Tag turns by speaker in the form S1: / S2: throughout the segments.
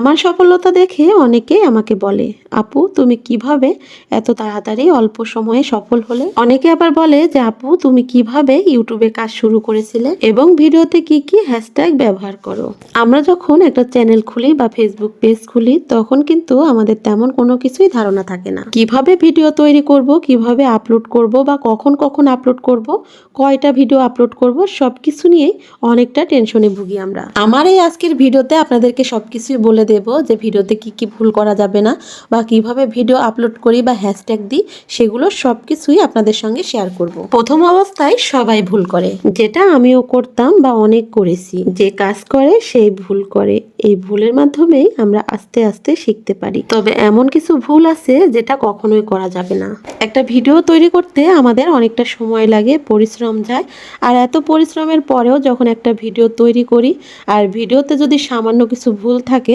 S1: আমার সফলতা দেখে অনেকেই আমাকে বলে, আপু, তুমি কীভাবে এত তাড়াতাড়ি অল্প সময়ে সফল হলে? অনেকে আবার বলে যে, আপু, তুমি কীভাবে ইউটিউবে কাজ শুরু করেছিলে এবং ভিডিওতে কি কি হ্যাশট্যাগ ব্যবহার করো? আমরা যখন একটা চ্যানেল খুলি বা ফেসবুক পেজ খুলি, তখন কিন্তু আমাদের তেমন কোনো কিছুই ধারণা থাকে না। কীভাবে ভিডিও তৈরি করব, কীভাবে আপলোড করব বা কখন কখন আপলোড করব, কয়টা ভিডিও আপলোড করব সব কিছু নিয়েই অনেকটা টেনশনে ভুগি আমরা। আমার এই আজকের ভিডিওতে আপনাদেরকে সব কিছুই বলে দেব যে ভিডিওতে কি কি ভুল করা যাবে না বা কীভাবে ভিডিও আপলোড করি বা হ্যাশট্যাগ দিই, সেগুলো সব কিছুই আপনাদের সঙ্গে শেয়ার করব। প্রথম অবস্থায় সবাই ভুল করে। যেটা আমিও করতাম বা অনেক করেছি। যে কাজ করে, সেই ভুল করে। এই ভুলের মাধ্যমেই আমরা আস্তে আস্তে শিখতে পারি। তবে এমন কিছু ভুল আছে যেটা কখনোই করা যাবে না। একটা ভিডিও তৈরি করতে আমাদের অনেকটা সময় লাগে, পরিশ্রম যায়। আর এত পরিশ্রমের পরেও যখন একটা ভিডিও তৈরি করি, আর ভিডিওতে যদি সামান্য কিছু ভুল থাকে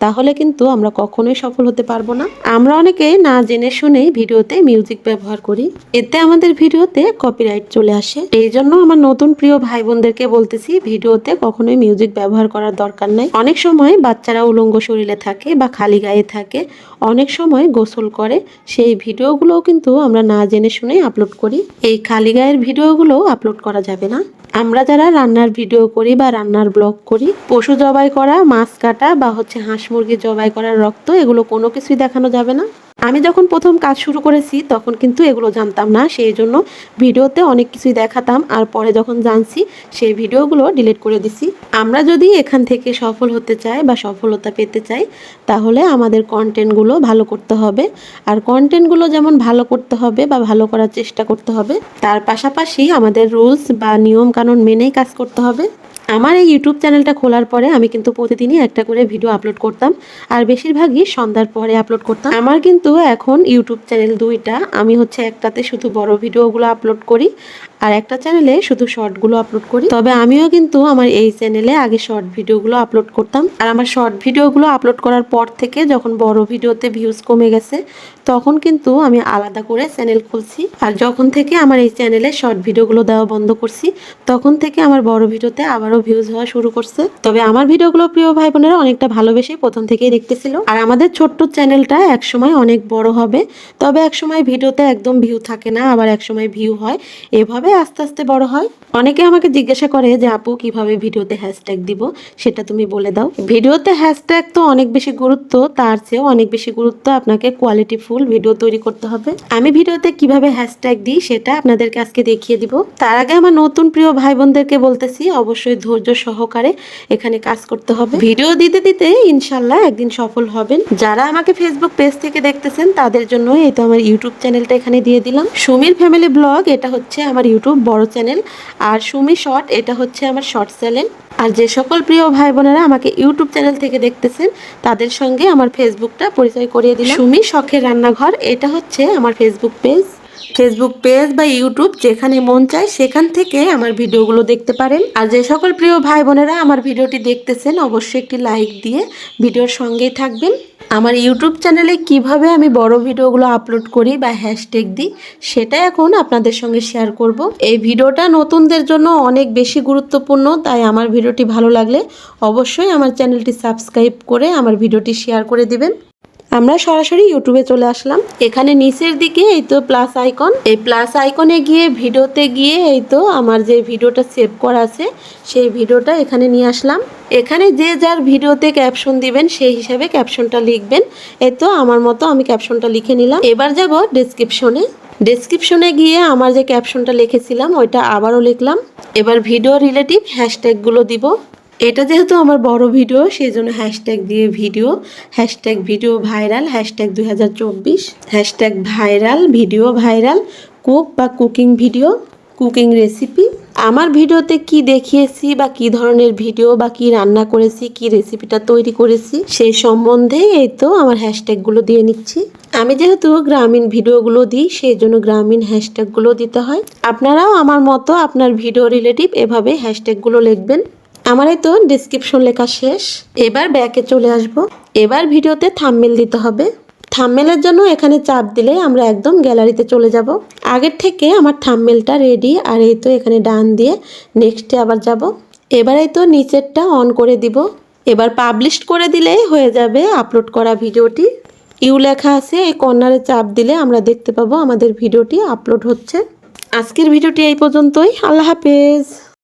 S1: তাহলে কিন্তু আমরা কখনোই সফল হতে পারব না। আমরা অনেকে না জেনে শুনেই ভিডিওতে মিউজিক ব্যবহার করি। এতে আমাদের ভিডিওতে কপিরাইট চলে আসে। এই জন্য আমার নতুন প্রিয় ভাই বোনদেরকে বলতেছি, ভিডিওতে কখনোই মিউজিক ব্যবহার করার দরকার নাই। অনেক সময় বাচ্চারা উলঙ্গ শরীরে থাকে বা খালি গায়ে থাকে, অনেক সময় গোসল করে। সেই ভিডিওগুলোও কিন্তু আমরা না জেনে শুনেই আপলোড করি। এই খালি গায়ের ভিডিওগুলোও আপলোড করা যাবে না। আমরা যারা রান্নার ভিডিও করি বা রান্নার ব্লগ করি, পশু জবাই করা, মাছ কাটা বা হচ্ছে হাঁস মুরগি জবাই করার রক্ত এগুলো কোনো কিছুই দেখানো যাবে না। আমি যখন প্রথম কাজ শুরু করেছি, তখন কিন্তু এগুলো জানতাম না। সেই জন্য ভিডিওতে অনেক কিছুই দেখাতাম আর পরে যখন জানছি, সেই ভিডিওগুলো ডিলিট করে দিছি। আমরা যদি এখান থেকে সফল হতে চাই বা সফলতা পেতে চাই, তাহলে আমাদের কন্টেন্টগুলো ভালো করতে হবে। আর কন্টেন্টগুলো যেমন ভালো করতে হবে বা ভালো করার চেষ্টা করতে হবে, তার পাশাপাশি আমাদের রুলস বা নিয়ম কানুন মেনেই কাজ করতে হবে। আমার এই ইউটিউব চ্যানেলটা খোলার পরে আমি কিন্তু প্রতিদিনই একটা করে ভিডিও আপলোড করতাম। আর বেশিরভাগই সন্ধ্যার পরে আপলোড করতাম। আমার কিন্তু এখন ইউটিউব চ্যানেল দুইটা। আমি হচ্ছে একটাতে শুধু বড় ভিডিওগুলো আপলোড করি। আর একটা চ্যানেলে শুধু শর্টগুলো আপলোড করি। তবে আমিও কিন্তু আমার এই চ্যানেলে আগে শর্ট ভিডিওগুলো আপলোড করতাম। আর আমার শর্ট ভিডিওগুলো আপলোড করার পর থেকে যখন বড় ভিডিওতে ভিউজ কমে গেছে, তখন কিন্তু আমি আলাদা করে চ্যানেল খুলছি। আর যখন থেকে আমার এই চ্যানেলে শর্ট ভিডিওগুলো দেওয়া বন্ধ করছি, তখন থেকে আমার বড় ভিডিওতে আবারও ভিউজ হওয়া শুরু করছে। তবে আমার ভিডিওগুলো প্রিয় ভাই বোনেরা অনেকটা ভালোবেসে প্রথম থেকেই দেখতেছিল। আর আমাদের ছোট্ট চ্যানেলটা একসময় অনেক বড় হবে। তবে একসময় ভিডিওতে একদম ভিউ থাকে না, আবার একসময় ভিউ হয়। এভাবে আস্তে আস্তে বড় হয়? অনেকে আমাকে জিজ্ঞাসা করে যে, আপু, কীভাবে ভিডিওতে হ্যাশট্যাগ দিব? সেটা তুমি বলে দাও। ভিডিওতে হ্যাশট্যাগ তো অনেক বেশি গুরুত্ব, তার চেয়েও অনেক বেশি গুরুত্ব আপনাকে কোয়ালিটি ফুল ভিডিও তৈরি করতে হবে। আমি ভিডিওতে কীভাবে হ্যাশট্যাগ দিই সেটা আপনাদেরকে আজকে দেখিয়ে দিব। তার আগে আমার নতুন প্রিয় ভাই বোনদেরকে বলতেছি, অবশ্যই ধৈর্য সহকারে এখানে কাজ করতে হবে। ভিডিও দিতে দিতে ইনশাল্লাহ একদিন সফল হবেন। যারা আমাকে ফেসবুক পেজ থেকে দেখতেছেন, তাদের জন্য এই তো আমার ইউটিউব চ্যানেলটা এখানে দিয়ে দিলাম। সুমির ফ্যামিলি ব্লগ এটা হচ্ছে আমার ইউটিউব বড় চ্যানেল। আর সুমি শর্ট, এটা হচ্ছে আমার শর্ট চ্যানেল। আর যে সকল প্রিয় ভাই বোনেরা আমাকে ইউটিউব চ্যানেল থেকে দেখতেছেন, তাদের সঙ্গে আমার ফেসবুকটা পরিচয় করিয়ে দিলাম। সুমি শখের রান্নাঘর, এটা হচ্ছে আমার ফেসবুক পেজ ফেসবুক পেজ বা ইউটিউব যেখানে মন চায়, সেখান থেকে আমার ভিডিওগুলো দেখতে পারেন। আর যে সকল প্রিয় ভাই বোনেরা আমার ভিডিওটি দেখতেছেন, অবশ্যই একটি লাইক দিয়ে ভিডিওর সঙ্গেই থাকবেন। আমার ইউটিউব চ্যানেলে কীভাবে আমি বড় ভিডিওগুলো আপলোড করি বা হ্যাশট্যাগ দিই সেটা এখন আপনাদের সঙ্গে শেয়ার করব। এই ভিডিওটা নতুনদের জন্য অনেক বেশি গুরুত্বপূর্ণ, তাই আমার ভিডিওটি ভালো লাগলে অবশ্যই আমার চ্যানেলটি সাবস্ক্রাইব করে আমার ভিডিওটি শেয়ার করে দিবেন। আমরা সরাসরি ইউটিউবে চলে আসলাম। এখানে নিচের দিকে এই তো প্লাস আইকন এই প্লাস আইকনে গিয়ে ভিডিওতে গিয়ে এই তো আমার যে ভিডিওটা সেভ করা আছে, সেই ভিডিওটা এখানে নিয়ে আসলাম। এখানে যে যার ভিডিওতে ক্যাপশন দিবেন, সেই হিসাবে ক্যাপশনটা লিখবেন। এই তো আমার মতো আমি ক্যাপশনটা লিখে নিলাম। এবার যাব ডেসক্রিপশনে ডেসক্রিপশনে গিয়ে আমার যে ক্যাপশনটা লিখেছিলাম, ওইটা আবারও লিখলাম। এবার ভিডিও রিলেটিভ হ্যাশট্যাগুলো দিব। এটা যেহেতু আমার বড় ভিডিও সেই জন্য হ্যাশট্যাগ দিয়ে video hashtag video viral hashtag দুই হাজার চব্বিশ hashtag viral video viral cook বা কুকিং ভিডিও কুকিং রেসিপি আমার ভিডিওতে কি দেখিয়েছি বা কি ধরনের ভিডিও বা কি রান্না করেছি, কি রেসিপিটা তৈরি করেছি সেই সম্বন্ধে এই তো আমার হ্যাশট্যাগুলো দিয়ে নিচ্ছি। আমি যেহেতু গ্রামীণ ভিডিওগুলো দিই সেই জন্য গ্রামীণ হ্যাশট্যাগুলো দিতে হয়। আপনারাও আমার মতো আপনার ভিডিও রিলেটিভ এভাবে হ্যাশট্যাগুলো লিখবেন। আমার এই তো ডিসক্রিপশন লেখা শেষ। এবার ব্যাকে চলে আসব। এবার ভিডিওতে থাম্বনেল দিতে হবে। থাম্বনেলের জন্য এখানে চাপ দিলে আমরা একদম গ্যালারিতে চলে যাব। আগের থেকে আমার থাম্বনেলটা রেডি আর এই তো এখানে ডান দিয়ে নেক্সটে আবার যাব। এবার তো নিচেরটা অন করে দিব। এবার পাবলিশ করে দিলেই হয়ে যাবে আপলোড করা ভিডিওটি। ইউ লেখা আছে, এই কর্নারে চাপ দিলে আমরা দেখতে পাবো আমাদের ভিডিওটি আপলোড হচ্ছে। আজকের ভিডিওটি এই পর্যন্তই। আল্লাহ হাফেজ।